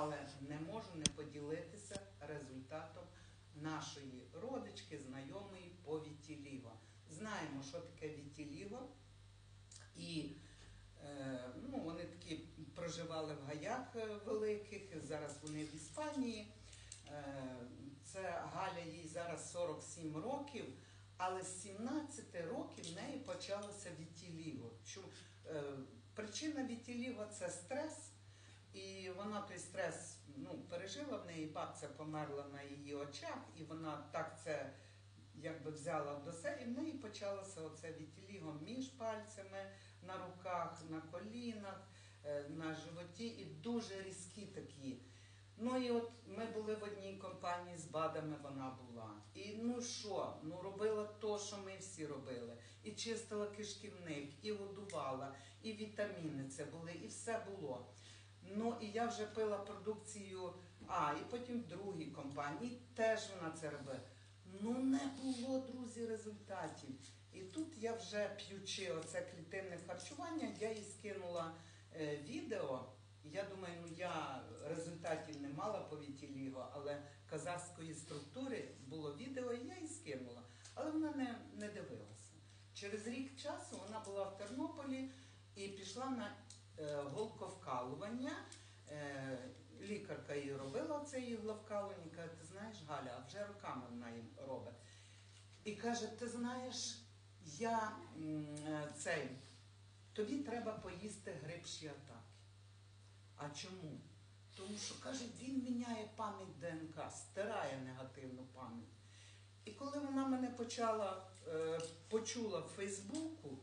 Але не можу не поділитися результатом нашої родички, знайомої по Вітіліго. Знаємо, що таке Вітіліго. І е, ну, вони такі проживали в гаях е, великих, зараз вони в Іспанії. Е, це Галя їй зараз 47 років, але з 17 років в неї почалося е, Причина вітіліго це стрес, і вона той стрес ну, пережила в неї, бабця померла на її очах, і вона так це якби взяла до себе, і в неї почалося оце вітіліго між пальцями, на руках, на колінах, е, на животі, і дуже різкі такі. Ну і от ми були в одній компанії з БАДами, вона була. І ну що, ну робила то, що ми всі робили. І чистила кишківник, і годувала, і вітаміни це були, і все було. Ну і я вже пила продукцію, а, і потім другій компанії теж вона це робила. Ну не було, друзі, результатів. І тут я вже п'ючи оце клітинне харчування, я їй скинула е, відео. Я думаю, ну я результатів не мала по вітіліго, але казахської структури було відео, і я їй скинула. Але вона не, не дивилася. Через рік часу вона була в Тернополі і пішла на голковкалування. Е, лікарка їй робила це її ігловкалування, каже, ти знаєш, Галя, а вже роками вона їм робить. І каже, ти знаєш, я е, цей, тобі треба поїсти гриб шіатаки. А чому? Тому що, каже, він міняє пам'ять ДНК, стирає негативну пам'ять. І коли вона мене почала, е, почула в Фейсбуку,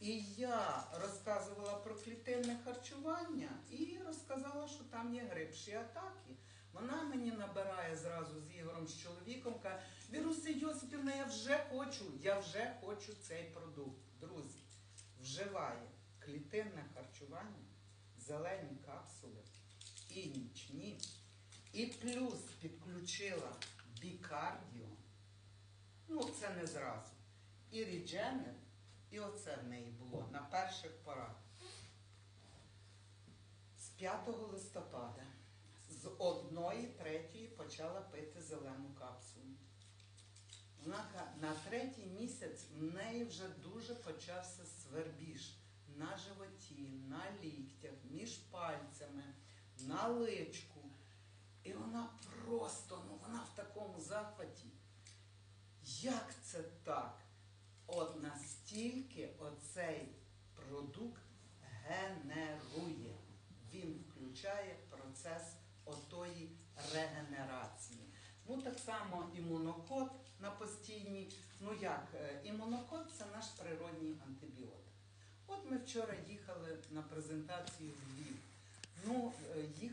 і я розказувала про клітинне харчування і розказала, що там є гриб шіатаки. Вона мені набирає зразу з Ігорем, з чоловіком, каже, Віруся Йосипівна, я вже хочу, я вже хочу цей продукт. Друзі, вживає клітинне харчування, зелені капсули і нічні. І плюс підключила бікардіо. Ну, це не зразу. І рідженер, і оце в неї було на перших порах. З 5 листопада з одної третьої почала пити зелену капсулу. Вона на третій місяць в неї вже дуже почався свербіж на животі, на ліктях, між пальцями, на личку. І вона просто, ну вона в такому захваті. Як це так? От настільки оцей продукт генерує. Він включає процес отої регенерації. Ну так само імунокод на постійній. Ну як, е, імунокод це наш природній антибіотик. От ми вчора їхали на презентацію в Львів. Ну, е, їх